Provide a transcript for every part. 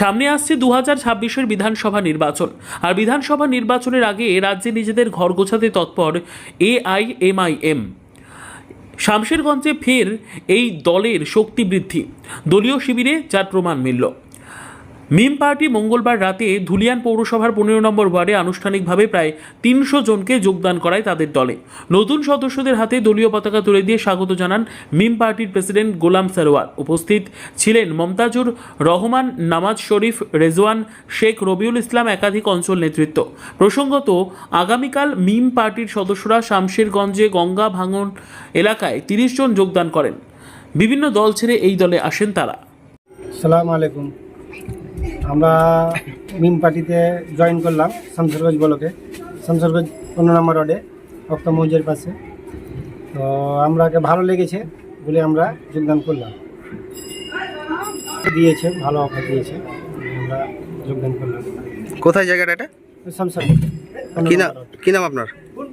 সামনে আসছে দু হাজার ছাব্বিশের বিধানসভা নির্বাচন। আর বিধানসভা নির্বাচনের আগে রাজ্যে নিজেদের ঘর গোছাতে তৎপর এআইএমআইএম। শামশেরগঞ্জে ফের এই দলের শক্তি বৃদ্ধি। দলীয় শিবিরে যার প্রমাণ মিলল। মিম পার্টি মঙ্গলবার রাতে ধুলিয়ান পৌরসভার পনেরো নম্বর ওয়ার্ডে আনুষ্ঠানিকভাবে প্রায় তিনশো জনকে যোগদান করায় তাদের দলে। নতুন সদস্যদের হাতে দলীয় পতাকা তুলে দিয়ে স্বাগত জানান মিম পার্টির প্রেসিডেন্ট গোলাম সারোয়ার। উপস্থিত ছিলেন মমতাজুর রহমান, নামাজ শরীফ, রেজওয়ান শেখ রবিউল ইসলাম একাধিক অঞ্চল নেতৃত্ব। প্রসঙ্গত, আগামীকাল মিম পার্টির সদস্যরা শামশেরগঞ্জে গঙ্গা ভাঙন এলাকায় তিরিশ জন যোগদান করেন। বিভিন্ন দল ছেড়ে এই দলে আসেন তারা। সালাম আলাইকুম। আমরা মিম পার্টিতে জয়েন করলাম শামসরগঞ্জ ব্লকে। শামসরগঞ্জ পনেরো নম্বর রোডে অক্কা মৌজের পাশে। তো আমরাকে ভালো লেগেছে বলে আমরা যোগদান করলাম। দিয়েছে ভালো অফার দিয়েছে আমরা যোগদান করলাম। কোথায় জায়গাটা এটা? শামসরগঞ্জ কি নাম কি নাম আপনার?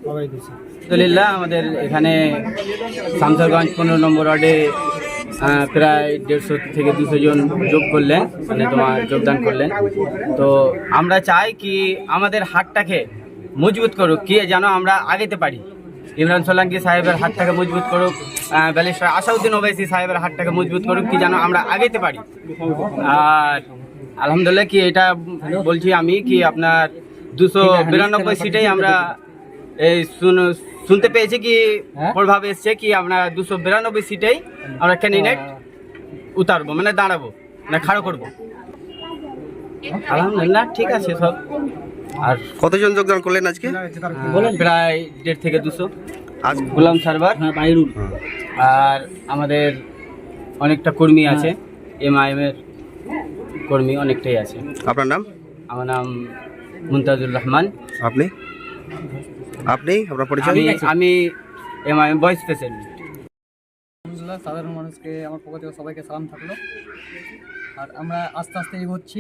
আলহামদুলিল্লাহ আমাদের এখানে শামসরগঞ্জ পনেরো নম্বর ওয়ার্ডে আহ, প্রায় দেড়শো থেকে দুশো জন যোগ করলেন মানে তোমার যোগদান করলেন। তো আমরা চাই কি আমাদের হাটটাকে মজবুত করুক কি যেন আমরা আগেতে পারি। ইমরান সোলাঙ্কি সাহেবের হাটটাকে মজবুত করুক আহ, আসাউদ্দিন ওবাইসি সাহেবের হাটটাকে মজবুত করুক কি যেন আমরা আগেতে পারি। আর আলহামদুলিল্লাহ কি এটা বলছি আমি কি আপনার দুশো বিরানব্বই সিটেই আমরা এই শুন- শুনতে পেয়েছি কি? প্রভাব এসছে কি আমরা দুশো বিরানব্বই সিটেই আমরা ক্যান্ডিডেট উতারবো মানে দাঁড়াবো মানে খাড়ো করব। আলহামদুলিল্লাহ ঠিক আছে সব। আর কতজন যোগদান করলেন আজকে? প্রায় দেড় থেকে দুশো। আজ? গোলাম সার্ভার বাইরুল। আর আমাদের অনেকটা কর্মী আছে এমআইএম এর কর্মী অনেকটাই আছে। আপনার নাম? আমার নাম মুমতাজুর রহমান। আপনি? আপনি আপনার পরিচয়? আমি আমি ভয়েস প্রেসিডেন্ট আলহামদুলিল্লাহ সাধারণ মানুষকে আমার পক্ষ থেকে সবাইকে সালাম থাকল। আর আমরা আস্তে আস্তে এগোচ্ছি।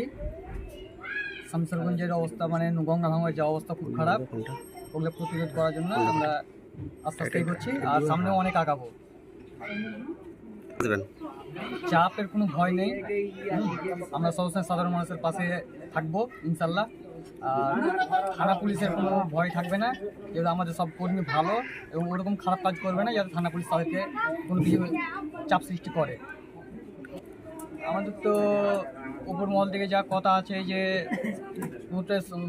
শামসারগঞ্জের অবস্থা মানে গঙ্গা ভাঙার যে অবস্থা খুব খারাপ। ওগুলো প্রতিরোধ করার জন্য আমরা আস্তে আস্তে এগোচ্ছি। আর সামনেও অনেক আগাবো। দেবেন। চাপের কোনো ভয় নেই। আমরা সবসময় সাধারণ মানুষের পাশে থাকব ইনশাল্লাহ। থানা পুলিশের কোনো ভয় থাকবে না, যেহেতু আমাদের সব কর্মী ভালো এবং ওরকম খারাপ কাজ করবে না, যাতে থানা পুলিশ তাদেরকে কোনো কিছু চাপ সৃষ্টি করে। আমাদের তো উপর মহল থেকে যা কথা আছে যে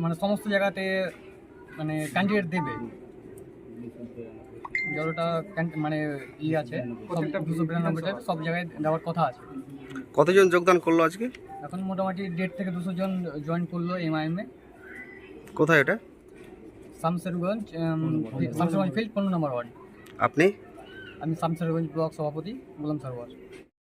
মানে সমস্ত জায়গাতে মানে ক্যান্ডিডেট দেবে। যতটা মানে ই আছে সব দুশো বিরানব্বইটা সব জায়গায় দেওয়ার কথা আছে। কতজন যোগদান করল আজকে? এখন মোটামুটি দেড় থেকে দুশো জন জয়েন করল এমআইএমে কোথায় এটা? শামসেরগঞ্জ শামসেরগঞ্জ ফিল্ড পনেরো নম্বর ওয়ার্ড আপনি? আমি শামসেরগঞ্জ ব্লক সভাপতি গোলাম সরোয়ার